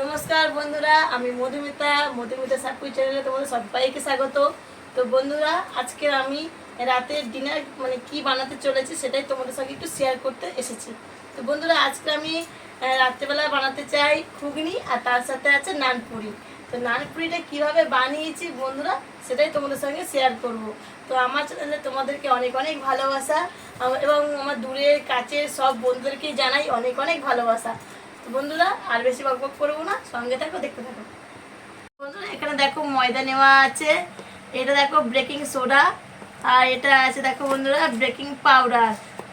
নমস্কার বন্ধুরা, আমি মধুমিতা মধুমিতা সাপুই চ্যানেলে তোমাদের সবাইকে স্বাগত। তো বন্ধুরা, আজকে আমি রাতের ডিনার মানে কি বানাতে চলেছি সেটাই তোমাদের সঙ্গে একটু শেয়ার করতে এসেছি। তো বন্ধুরা, আজকে আমি রাত্রেবেলা বানাতে চাই ঘুগনি আর তার সাথে আছে নানপুরি। তো নানপুরিটা কীভাবে বানিয়েছি বন্ধুরা, সেটাই তোমাদের সঙ্গে শেয়ার করব। তো আমার চ্যানেলে তোমাদেরকে অনেক অনেক ভালোবাসা এবং আমার দূরের কাছের সব বন্ধুদেরকে জানাই অনেক অনেক ভালোবাসা। বন্ধুরা আর বেশি বক বক করব না সঙ্গে থাকো দেখতে থাকো। বন্ধুরা এখানে দেখো ময়দা নেওয়া আছে। এটা দেখো ব্রেকিং সোডা আর এটা আছে দেখো বন্ধুরা ব্রেকিং পাউডার।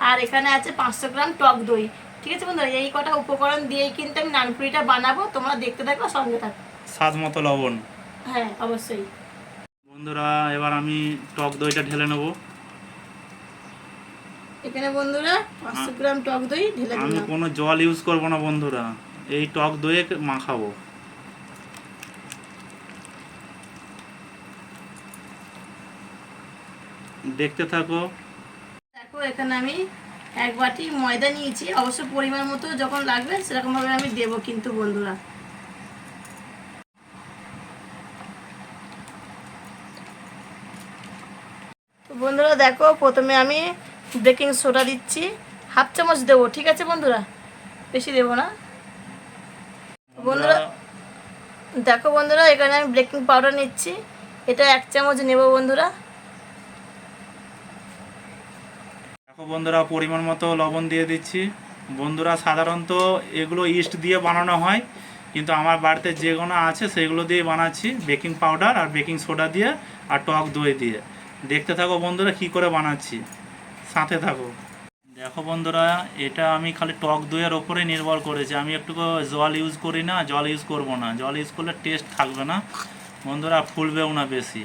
আর এখানে আছে পাঁচশো গ্রাম টক দই। ঠিক আছে বন্ধুরা এই কটা উপকরণ দিয়েই কিন্তু আমি নানপুরিটা বানাবো। তোমরা দেখতে থাকো সঙ্গে থাকো। স্বাদ মতো লবণ। হ্যাঁ অবশ্যই। বন্ধুরা এবার আমি টক দইটা ঢেলে নেব। এখানে বন্ধুরা পাঁচশো গ্রাম টক দই ঢেলে আমি কোনো জল ইউজ করব না বন্ধুরা। এই টক দইয়ে মাখাবো। দেখতে থাকো। দেখো এখানে আমি এক বাটি ময়দা নিয়েছি। অবশ্য পরিমাণ মতো যখন লাগবে সেরকমভাবে আমি দেবো কিন্তু বন্ধুরা। তো বন্ধুরা দেখো প্রথমে আমি বেকিং সোডা দিচ্ছি। হাফ চামচ দেবো, ঠিক আছে বন্ধুরা? বেশি দেবো না। বন্ধুরা, দেখো বন্ধুরা, এখানে আমি বেকিং পাউডার নিচ্ছি। এটা এক চামচ নেব বন্ধুরা। দেখো বন্ধুরা, পরিমাণ মতো লবণ দিয়ে দিচ্ছি। বন্ধুরা, সাধারণত এগুলো ইস্ট দিয়ে বানানো হয়, কিন্তু আমার বাড়িতে যেগুলো আছে, সেগুলো দিয়ে বানাচ্ছি, বেকিং পাউডার আর বেকিং সোডা দিয়ে আর টক দই দিয়ে। দেখতে থাকো বন্ধুরা, কি করে বানাচ্ছি। সাথে থাকো দেখো বন্ধুরা এটা আমি খালি টক দইয়ের ওপরে নির্ভর করেছি। আমি একটু জল ইউজ করি না জল ইউজ করব না। জল ইউজ করলে টেস্ট থাকবে না। বন্ধুরা ফুলবেও না বেশি।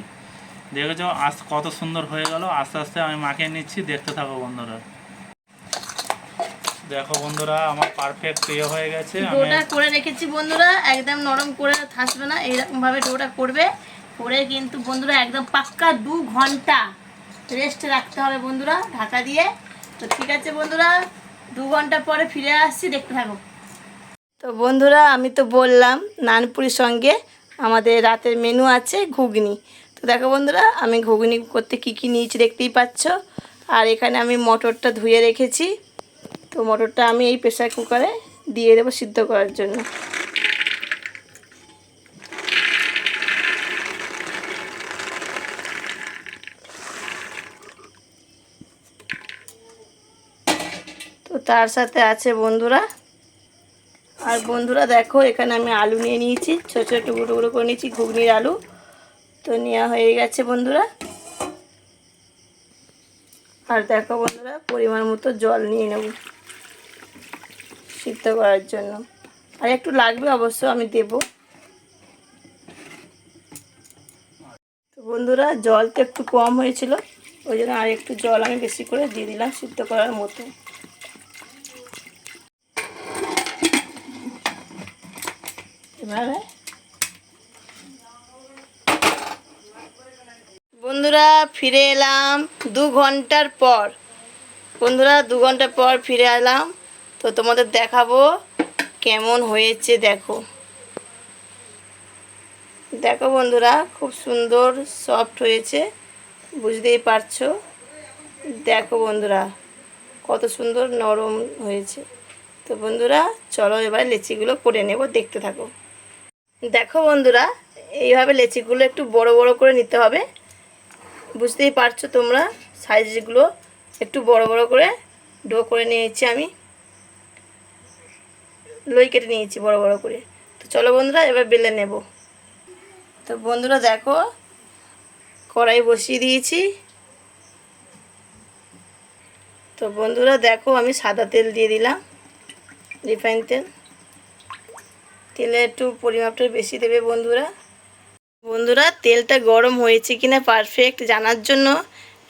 দেখেছ আজ কত সুন্দর হয়ে গেল। আস্তে আস্তে আমি মাখিয়ে নিচ্ছি। দেখতে থাকো বন্ধুরা। দেখো বন্ধুরা আমার পারফেক্ট ইয়ে হয়ে গেছে। আমি ডোটা করে রেখেছি বন্ধুরা একদম নরম করে থাকবে না। এইরকম ভাবে ডোটা করবে। করে কিন্তু বন্ধুরা একদম পাক্কা দু ঘণ্টা। রেস্ট রাখতে হবে বন্ধুরা, ঢাকা দিয়ে। তো ঠিক আছে বন্ধুরা, দু ঘণ্টা পরে ফিরে আসছি, দেখতে থাকো। তো বন্ধুরা, আমি তো বললাম, নানপুরির সঙ্গে আমাদের রাতের মেনু আছে ঘুগনি। তো দেখো বন্ধুরা, আমি ঘুগনি করতে কি কি নিয়েছি দেখতেই পাচ্ছ। আর এখানে আমি মটরটা ধুয়ে রেখেছি। তো মটরটা আমি এই প্রেশার কুকারে দিয়ে দেবো সিদ্ধ করার জন্য। তার সাথে আছে বন্ধুরা। আর বন্ধুরা দেখো, এখানে আমি আলু নিয়ে নিয়েছি। ছোটো ছোটো টুকরো টুকরো করে নিয়েছি, ঘুগনির আলু। তো নেওয়া হয়ে গেছে বন্ধুরা। আর দেখো বন্ধুরা, পরিমাণ মতো জল নিয়ে নেব সিদ্ধ করার জন্য। আর একটু লাগবে অবশ্য, আমি দেব। তো বন্ধুরা, জল তো একটু কম হয়েছিল, ওই জন্য আর একটু জল আমি বেশি করে দিয়ে দিলাম সিদ্ধ করার মতো। বন্ধুরা, ফিরে এলাম দু ঘণ্টার পর। বন্ধুরা, দু ঘণ্টা পর ফিরে এলাম। তো তোমাদের দেখাবো কেমন হয়েছে, দেখো। দেখো বন্ধুরা, খুব সুন্দর সফট হয়েছে, বুঝতেই পারছ। দেখো বন্ধুরা, কত সুন্দর নরম হয়েছে। তো বন্ধুরা, চলো এবার লেচিগুলো করে নেব, দেখতে থাকো। দেখো বন্ধুরা, এইভাবে লেচিগুলো একটু বড় বড় করে নিতে হবে। বুঝতেই পারছ তোমরা, সাইজগুলো একটু বড় বড় করে ডো করে নিয়েছি আমি। লই কেটে নিয়েছি বড় বড় করে। তো চলো বন্ধুরা, এবার বেলে নেব। তো বন্ধুরা দেখো, কড়াই বসিয়ে দিয়েছি। তো বন্ধুরা দেখো, আমি সাদা তেল দিয়ে দিলাম, রিফাইন তেল। তেলে একটু পরিমাপটা বেশি দেবে বন্ধুরা। বন্ধুরা তেলটা গরম হয়েছে কিনা পারফেক্ট জানার জন্য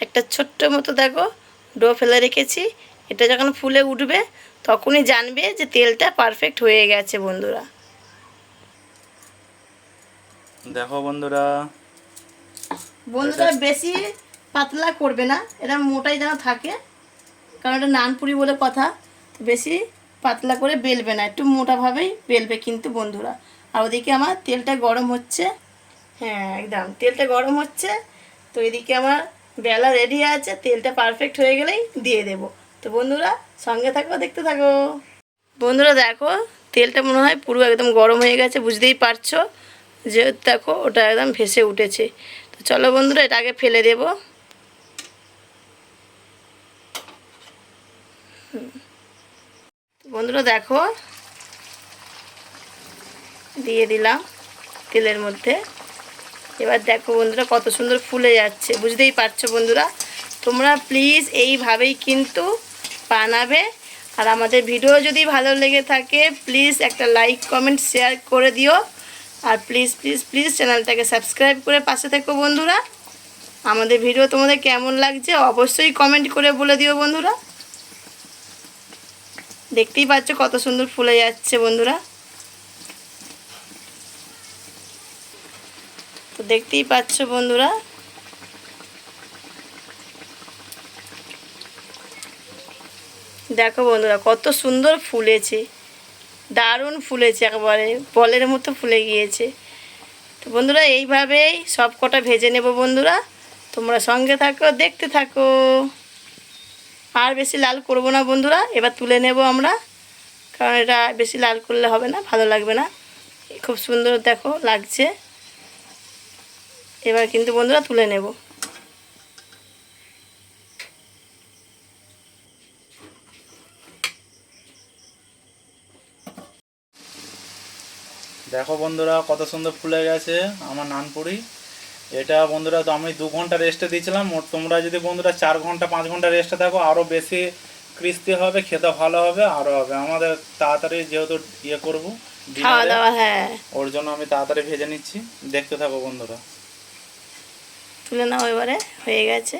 একটা ছোট্ট মতো দেখো ডো ফেলে রেখেছি। এটা যখন ফুলে উঠবে তখনই জানবে যে তেলটা পারফেক্ট হয়ে গেছে বন্ধুরা। দেখো বন্ধুরা। বন্ধুরা বেশি পাতলা করবে না। এটা মোটাই যেন থাকে কারণ এটা নানপুরি বলে কথা। বেশি পাতলা করে বেলবে না, একটু মোটাভাবেই বেলবে কিন্তু বন্ধুরা। আর ওদিকে আমার তেলটা গরম হচ্ছে। হ্যাঁ একদম, তেলটা গরম হচ্ছে। তো এদিকে আমার বেলা রেডি আছে, তেলটা পারফেক্ট হয়ে গেলেই দিয়ে দেব। তো বন্ধুরা, সঙ্গে থাকো, দেখতে থাকো। বন্ধুরা, দেখো, তেলটা মনে হয় পুরো একদম গরম হয়ে গেছে, বুঝতেই পারছ? যে দেখো, ওটা একদম ভেসে উঠেছে। তো চলো বন্ধুরা এটা আগে ফেলে দেবো। বন্ধুরা দেখো, দিয়ে দিলাম তেলের মধ্যে। এবার দেখো বন্ধুরা কত সুন্দর ফুলে যাচ্ছে, বুঝতেই পারছ বন্ধুরা? তোমরা প্লিজ এইভাবেই কিন্তু বানাবে। আর আমাদের ভিডিও যদি ভালো লেগে থাকে প্লিজ একটা লাইক কমেন্ট শেয়ার করে দিও। আর প্লিজ প্লিজ প্লিজ চ্যানেলটাকে সাবস্ক্রাইব করে পাশে থেকো বন্ধুরা। আমাদের ভিডিও তোমাদের কেমন লাগছে অবশ্যই কমেন্ট করে বলে দিও বন্ধুরা। দেখতেই পাচ্ছ কত সুন্দর ফুলে যাচ্ছে বন্ধুরা। তো দেখতেই পাচ্ছ বন্ধুরা। দেখো বন্ধুরা, কত সুন্দর ফুলেছে। দারুণ ফুলেছে একবারে, বলের মতো ফুলে গিয়েছে। তো বন্ধুরা, এইভাবেই সব কটা ভেজে নেব বন্ধুরা। তোমরা সঙ্গে থাকো, দেখতে থাকো। আর বেশি লাল করব না বন্ধুরা, এবার তুলে নেব আমরা। কারণ এটা বেশি লাল করলে হবে না, ভালো লাগবে না। খুব সুন্দর দেখো, লাগছে। এবার কিন্তু বন্ধুরা তুলে নেব। দেখো বন্ধুরা, কত সুন্দর ফুলে গেছে। আমার নানপুরি। এটা বন্ধুরা তো আমি দু ঘণ্টা রেস্টে দিয়েছিলাম। মোট তোমরা যদি বন্ধুরা চার ঘণ্টা পাঁচ ঘণ্টা রেস্টে থাকো আরও বেশি ক্রিস্পি হবে খেতে ভালো হবে আরও হবে। আমাদের তাড়াতাড়ি যেহেতু ইয়ে করব হ্যাঁ। ওর জন্য আমি তাড়াতাড়ি ভেজে নিচ্ছি। দেখতে থাকো বন্ধুরা। তুলে নাও এবারে হয়ে গেছে।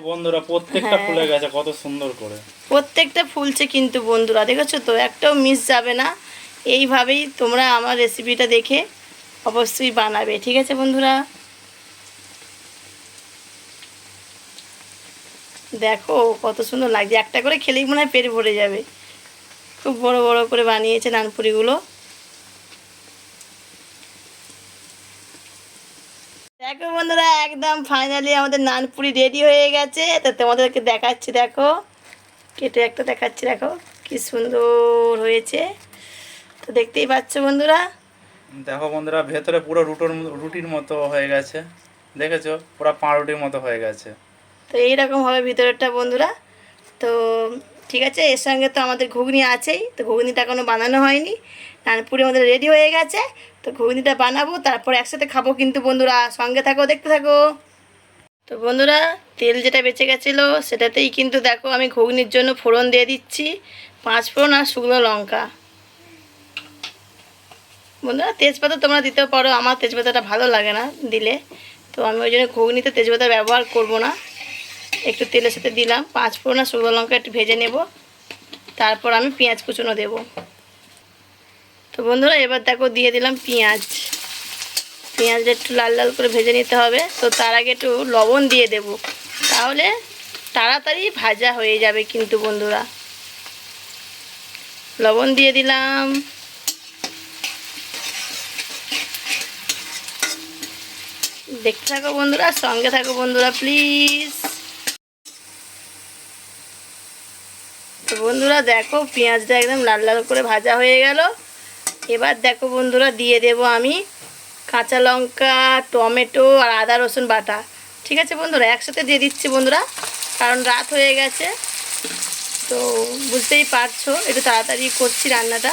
বন্ধুরা প্রত্যেকটা হ্যাঁ। ফুলে গেছে কত সুন্দর করে। প্রত্যেকটা ফুলছে কিন্তু বন্ধুরা দেখেছ তো? একটাও মিস যাবে না। এইভাবেই তোমরা আমার রেসিপিটা দেখে অবশ্যই বানাবে ঠিক আছে বন্ধুরা? দেখো কত সুন্দর লাগছে। একটা করে খেলেই মনে হয় পেট ভরে যাবে। খুব বড় বড় করে বানিয়েছে নানপুরিগুলো। দেখো বন্ধুরা একদম ফাইনালি আমাদের নানপুরি রেডি হয়ে গেছে। তো তোমাদেরকে দেখাচ্ছি দেখো। কেটে একটা দেখাচ্ছি দেখো। কি সুন্দর হয়েছে। তো দেখতেই পাচ্ছ বন্ধুরা। দেখো বন্ধুরা ভেতরে পুরো রুটোর মতো- রুটির মতো হয়ে গেছে। দেখেছ? পুরো পাউরুটির মতো হয়ে গেছে। তো এইরকম হবে ভিতরেরটা বন্ধুরা। তো ঠিক আছে এর সঙ্গে তো আমাদের ঘুগনি আছেই। তো ঘুগনিটা এখনও বানানো হয়নি। নানপুরি আমাদের রেডি হয়ে গেছে। তো ঘুগনিটা বানাবো, তারপর একসাথে খাব। কিন্তু বন্ধুরা, সঙ্গে থাকো, দেখতে থাকো। তো বন্ধুরা, তেল যেটা বেঁচে গেছিল, সেটাতেই কিন্তু দেখো আমি ঘুগনির জন্য ফোড়ন দিয়ে দিচ্ছি। পাঁচ ফোড়ন আর শুকনো লঙ্কা। বন্ধুরা, তেজপাতা তোমরা দিতেও পারো, আমার তেজপাতাটা ভালো লাগে না দিলে। তো আমি ওই জন্য ঘুগনিতে তেজপাতা ব্যবহার করব না। একটু তেলের সাথে দিলাম। পাঁচ ফোড়ন আর শুকনো লঙ্কা একটু ভেজে নেব। তারপর আমি পেঁয়াজ কুচুনো দেব। তো বন্ধুরা, এবার দেখো দিয়ে দিলাম পেঁয়াজ। পেঁয়াজটা একটু লাল লাল করে ভেজে নিতে হবে। তো তার আগে একটু লবণ দিয়ে দেব। তাহলে তাড়াতাড়ি ভাজা হয়ে যাবে কিন্তু বন্ধুরা। লবণ দিয়ে দিলাম। দেখতে থাকো বন্ধুরা, সঙ্গে থাকো বন্ধুরা প্লিজ তো বন্ধুরা, দেখো পেঁয়াজটা একদম লাল লাল করে ভাজা হয়ে গেল। এবার দেখো বন্ধুরা, দিয়ে দেব আমি কাঁচা লঙ্কা, টমেটো আর আদা, রসুন বাটা। ঠিক আছে বন্ধুরা? একসাথে দিয়ে দিচ্ছি বন্ধুরা, কারণ রাত হয়ে গেছে। তো বুঝতেই পারছ, একটু তাড়াতাড়ি করছি রান্নাটা।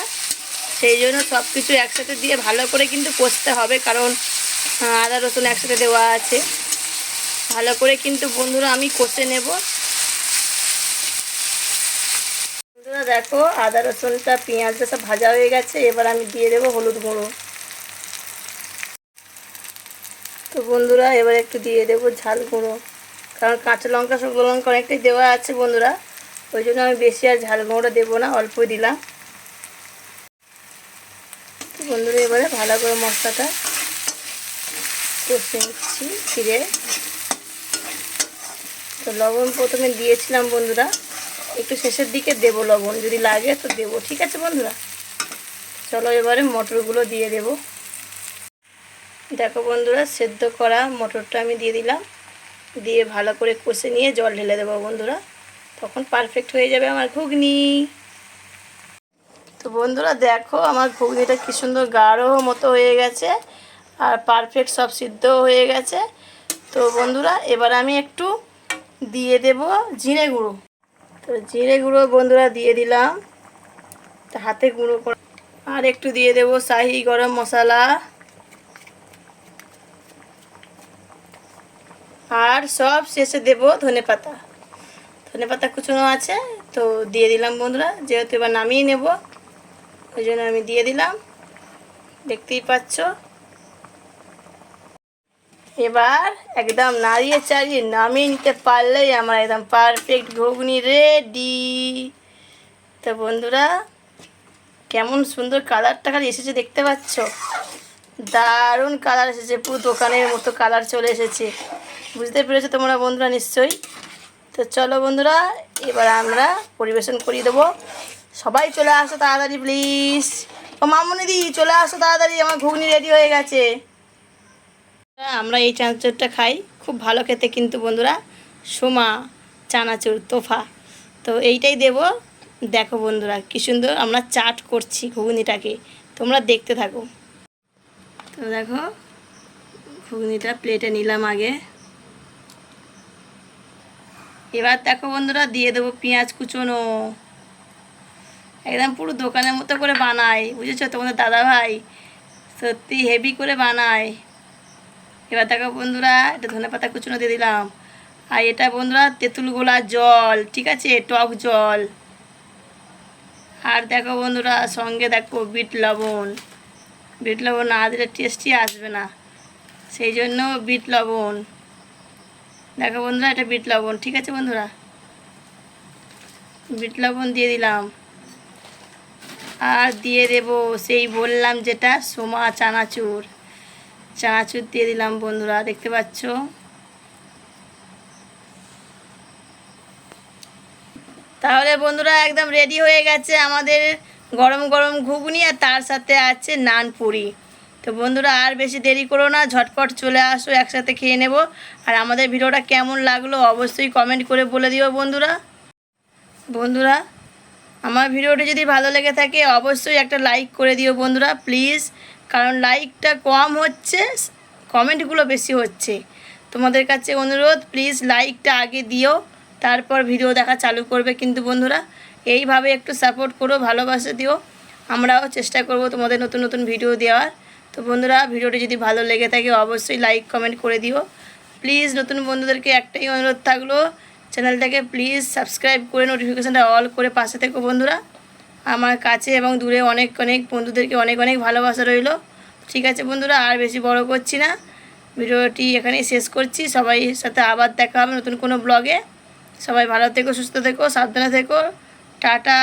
সেই জন্য সব কিছু একসাথে দিয়ে ভালো করে কিন্তু কষতে হবে, কারণ আদা, রসুন একসাথে দেওয়া আছে। ভালো করে কিন্তু বন্ধুরা আমি কষে নেব। বন্ধুরা দেখো, আদা, রসুনটা পেঁয়াজটা সব ভাজা হয়ে গেছে, এবার আমি দিয়ে দেবো হলুদ গুঁড়ো। তো বন্ধুরা, এবার একটু দিয়ে দেবো ঝাল গুঁড়ো, কারণ কাঁচা লঙ্কা, শুকনো লঙ্কা অনেকটাই দেওয়া আছে বন্ধুরা, ওই জন্য আমি বেশি আর ঝাল গুঁড়োটা দেবো না, অল্পই দিলাম। বন্ধুরা, এবারে ভালো করে মশলাটা কষে নিচ্ছি ফিরে তো লবণ প্রথমে দিয়েছিলাম বন্ধুরা। একটু শেষের দিকে দেবো লবণ, যদি লাগে তো দেবো, ঠিক আছে বন্ধুরা? চলো এবারে মটরগুলো দিয়ে দেব। দেখো বন্ধুরা, সেদ্ধ করা মটরটা আমি দিয়ে দিলাম। দিয়ে ভালো করে কষে নিয়ে জল ঢেলে দেবো বন্ধুরা। তখন পারফেক্ট হয়ে যাবে আমার ঘুগনি। তো বন্ধুরা, দেখো আমার ঘুগনিটা কি সুন্দর গাঢ় মতো হয়ে গেছে আর পারফেক্ট সব সিদ্ধ হয়ে গেছে। তো বন্ধুরা, এবার আমি একটু দিয়ে দেব জিরে গুঁড়ো। তো জিরে গুঁড়ো বন্ধুরা দিয়ে দিলাম। হাতে গুঁড়ো করে আর একটু দিয়ে দেব শাহি গরম মশলা। আর সব শেষে দেব ধনে পাতা। ধনে পাতা কুচনো আছে, তো দিয়ে দিলাম বন্ধুরা, যেহেতু এবার নামিয়ে নেব, ওই জন্য আমি দিয়ে দিলাম। দেখতেই পাচ্ছ? এবার একদম নাড়িয়ে চাড়িয়ে নামিয়ে নিতে পারলেই আমার একদম পারফেক্ট ঘুগনি রেডি তো বন্ধুরা, কেমন সুন্দর কালারটা খালি এসেছে দেখতে পাচ্ছ? দারুণ কালার এসেছে, পুরো দোকানের মতো কালার চলে এসেছে। বুঝতে পেরেছ তোমরা বন্ধুরা নিশ্চয়ই? তো চলো বন্ধুরা, এবার আমরা পরিবেশন করিয়ে দেবো। সবাই চলে আসো তাড়াতাড়ি প্লিজ ও মামুনি দি চলে আসো তাড়াতাড়ি, আমার ঘুগনি রেডি হয়ে গেছে। আমরা এই চানাচুরটা খাই। খুব ভালো খেতে কিন্তু বন্ধুরা। সোমা, চানাচুর, তোফা। তো এইটাই দেব। দেখো বন্ধুরা, কি সুন্দর আমরা চাট করছি ঘুগনিটাকে। তোমরা দেখতে থাকো। তো দেখো, ঘুগনিটা প্লেটে নিলাম আগে। এবার দেখো বন্ধুরা, দিয়ে দেবো পেঁয়াজ কুচোনো। একদম পুরো দোকানের মতো করে বানায় বুঝেছ? তোমাদের দাদা ভাই সত্যি হেভি করে বানায়। এবার দেখো বন্ধুরা এটা ধনে পাতা কুচুনো দিয়ে দিলাম। আর এটা বন্ধুরা, তেঁতুল গোলা জল, ঠিক আছে? টক জল। আর দেখো বন্ধুরা, সঙ্গে দেখো বিট লবণ। বিট লবণ না দিলে টেস্টি আসবে না। সেই জন্য বিট লবণ। দেখো বন্ধুরা, এটা বিট লবণ, ঠিক আছে বন্ধুরা? বিট লবণ দিয়ে দিলাম। আর দিয়ে দেব সেই বললাম যেটা সোমা চানাচুর। চানাচুর দিয়ে দিলাম বন্ধুরা, দেখতে পাচ্ছ? তাহলে বন্ধুরা একদম রেডি হয়ে গেছে আমাদের গরম গরম ঘুগনি আর তার সাথে আছে নান পুরি। তো বন্ধুরা আর বেশি দেরি করো না, ঝটপট চলে আসো, একসাথে খেয়ে নেব। আর আমাদের ভিডিওটা কেমন লাগল অবশ্যই কমেন্ট করে বলে দিও বন্ধুরা। বন্ধুরা, আমার ভিডিওটি যদি ভালো লেগে থাকে অবশ্যই একটা লাইক করে দিও বন্ধুরা প্লিজ কারণ লাইকটা কম হচ্ছে কমেন্টগুলো বেশি হচ্ছে। তোমাদের কাছে অনুরোধ প্লিজ লাইকটা আগে দিও, তারপর ভিডিও দেখা চালু করবে কিন্তু বন্ধুরা। এইভাবে একটু সাপোর্ট করো, ভালোবাসা দিও। আমরাও চেষ্টা করব তোমাদের নতুন নতুন ভিডিও দেওয়ার। তো বন্ধুরা ভিডিওটি যদি ভালো লেগে থাকে, অবশ্যই লাইক কমেন্ট করে দিও। প্লিজ নতুন বন্ধুদেরকে একটাই অনুরোধ থাকল চ্যানেলটাকে প্লিজ সাবস্ক্রাইব করে নোটিফিকেশানটা অল করে পাশে থেকো বন্ধুরা। আমার কাছে এবং দূরে অনেক অনেক বন্ধুদেরকে অনেক অনেক ভালোবাসা রইল। ঠিক আছে বন্ধুরা, আর বেশি বড় করছি না। ভিডিওটি এখানেই শেষ করছি। সবাই সাথে আবার দেখা হবে নতুন কোনো ব্লগে। সবাই ভালো থেকো, সুস্থ থেকো, সাবধানে থেকো। টাটা।